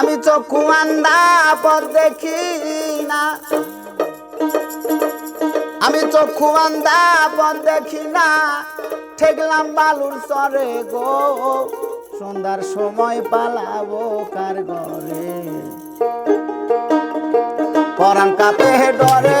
আমি চক্ষু আন্দা পর দেখি না। আমি চক্ষু আন্দা পর দেখি না। ঠেকলাম বালুর সরে গো, সন্ধ্যার সময় পালাবো কার ঘরে? পরাণ কাপে ডরে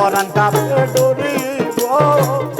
পরাণ কাপে ডুরিব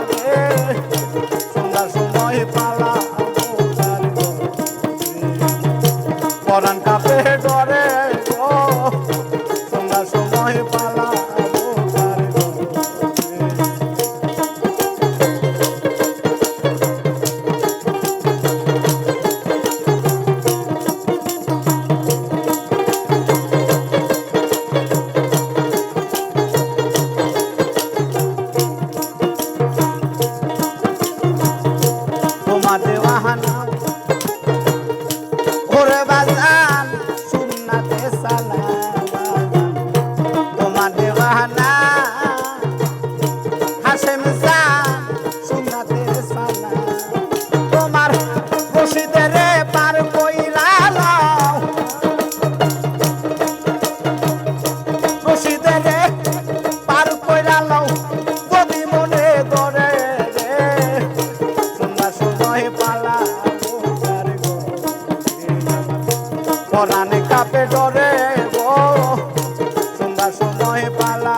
পরাণ কাপে ডরে গো। তোমরা সময় পালা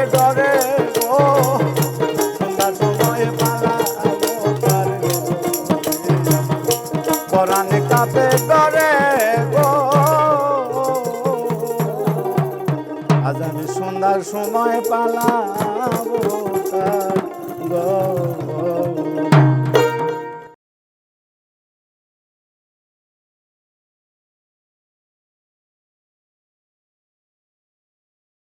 পরাণ কাপে করে গো। আজ আমি সন্ধ্যার সময় পালাবো কার